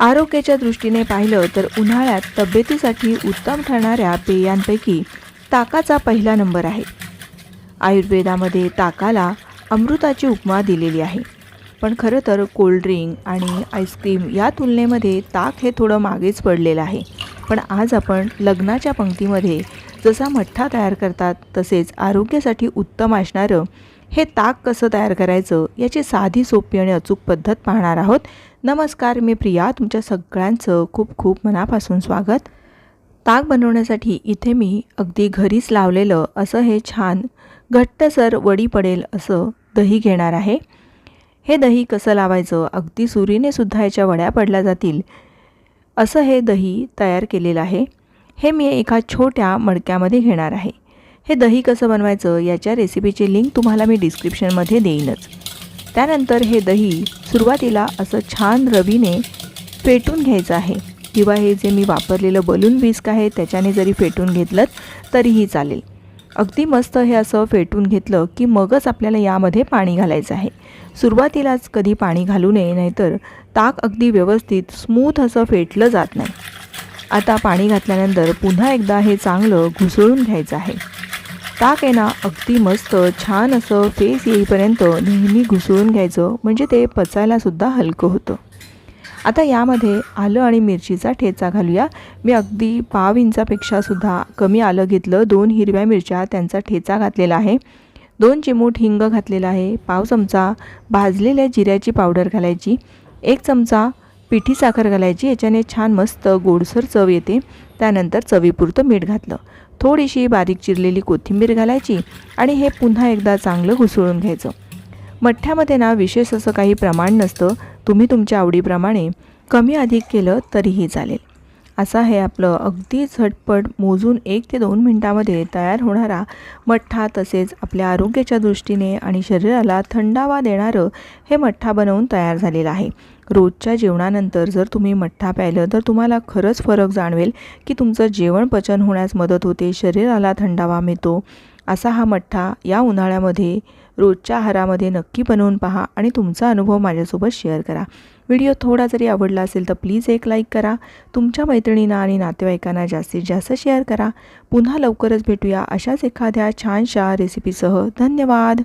आरोग्याच्या दृष्टीने पाहिलं तर उन्हाळ्यात तब्येतीसाठी उत्तम ठरणाऱ्या पेयांपैकी ताकाचा पहिला नंबर आहे. आयुर्वेदामध्ये ताकाला अमृताची उपमा दिलेली आहे. पण खरं तर कोल्ड्रिंक आणि आईस्क्रीम या तुलनेमध्ये ताक हे थोडं मागेच पडलेलं आहे. पण आज आपण लग्नाच्या पंक्तीमध्ये जसा मठ्ठा तयार करतात तसेच आरोग्यासाठी उत्तम असणारं हे ताक कसं तयार करायचं याची साधी सोपी आणि अचूक पद्धत पाहणार आहोत. नमस्कार मी प्रिया. तुमच्या सगळ्यांचं खूप खूप मनापासून स्वागत. ताक बनवण्यासाठी इथे मी अगदी घरीच लावलेलं असं हे छान घट्टसर वडी पडेल असं दही घेणार आहे. हे दही कसं लावायचं? अगदी सुरीने सुद्धा याच्या वड्या पडल्या जातील. असं हे दही तयार केलेलं आहे. हे मी एका छोट्या मडक्यामध्ये घेणार आहे. हे दही कसं बनवायचं याच्या रेसिपीची लिंक तुम्हाला मी डिस्क्रिप्शनमध्ये देईनच. त्यानंतर हे दही सुरुवातीला असं छान रवीने फेटून घ्यायचं आहे. किंवा हे जे मी वापरलेलं बलून विस्क आहे त्याच्याने जरी फेटून घेतलं तरीही चालेल. अगदी मस्त हे असं फेटून घेतलं की मगच आपल्याला यामध्ये पाणी घालायचं आहे. सुरुवातीलाच कधी पाणी घालू नये नाहीतर ताक अगदी व्यवस्थित स्मूथ असं फेटलं जात नाही. आता पाणी घातल्यानंतर पुन्हा एकदा हे चांगलं घुसळून घ्यायचं आहे. ताक आहे ना अगदी मस्त छान असं फेस येईपर्यंत नेहमी घुसळून घ्यायचं. म्हणजे ते पचायलासुद्धा हलकं होतं. आता यामध्ये आलं आणि मिरचीचा ठेचा घालूया. मी अगदी पाव इंचापेक्षासुद्धा कमी आलं घेतलं. दोन हिरव्या मिरच्या त्यांचा ठेचा घातलेला आहे. दोन चिमूट हिंग घातलेला आहे. पाव चमचा भाजलेल्या जिऱ्याची पावडर घालायची. एक चमचा पिठी साखर घालायची याच्याने छान मस्त गोडसर चव येते. त्यानंतर चवीपुरतं मीठ घातलं. थोडीशी बारीक चिरलेली कोथिंबीर घालायची आणि हे पुन्हा एकदा चांगलं घुसळून घ्यायचं. मठ्ठ्यामध्ये ना विशेष असं काही प्रमाण नसतं. तुम्ही तुमच्या आवडीप्रमाणे कमी अधिक केलं तरीही चालेल. असं आहे आपलं अगदी झटपट मोजून एक ते दोन मिनटामध्ये तयार होणारा मठ्ठा तसेच आपल्या आरोग्याच्या दृष्टीने आणि शरीराला थंडावा देणारं हे मठ्ठा बनवून तयार झालेलं आहे. रोजच्या जेवणानंतर जर तुम्ही मठ्ठा प्यायलं तर तुम्हाला खरंच फरक जाणवेल की तुमचं जेवण पचन होण्यास मदत होते शरीराला थंडावा मिळतो. असा हा मठ्ठा या उन्हाळ्यामध्ये रोजच्या आहारामध्ये नक्की बनवून पहा आणि तुमचा अनुभव माझ्यासोबत शेअर करा. व्हिडिओ थोडा जरी आवडला असेल तर प्लीज एक लाईक करा. तुमच्या मैत्रिणींना आणि नातेवाईकांना जास्तीत जास्त शेअर करा. पुन्हा लवकरच भेटूया अशाच एखाद्या छानशा रेसिपीसह. धन्यवाद!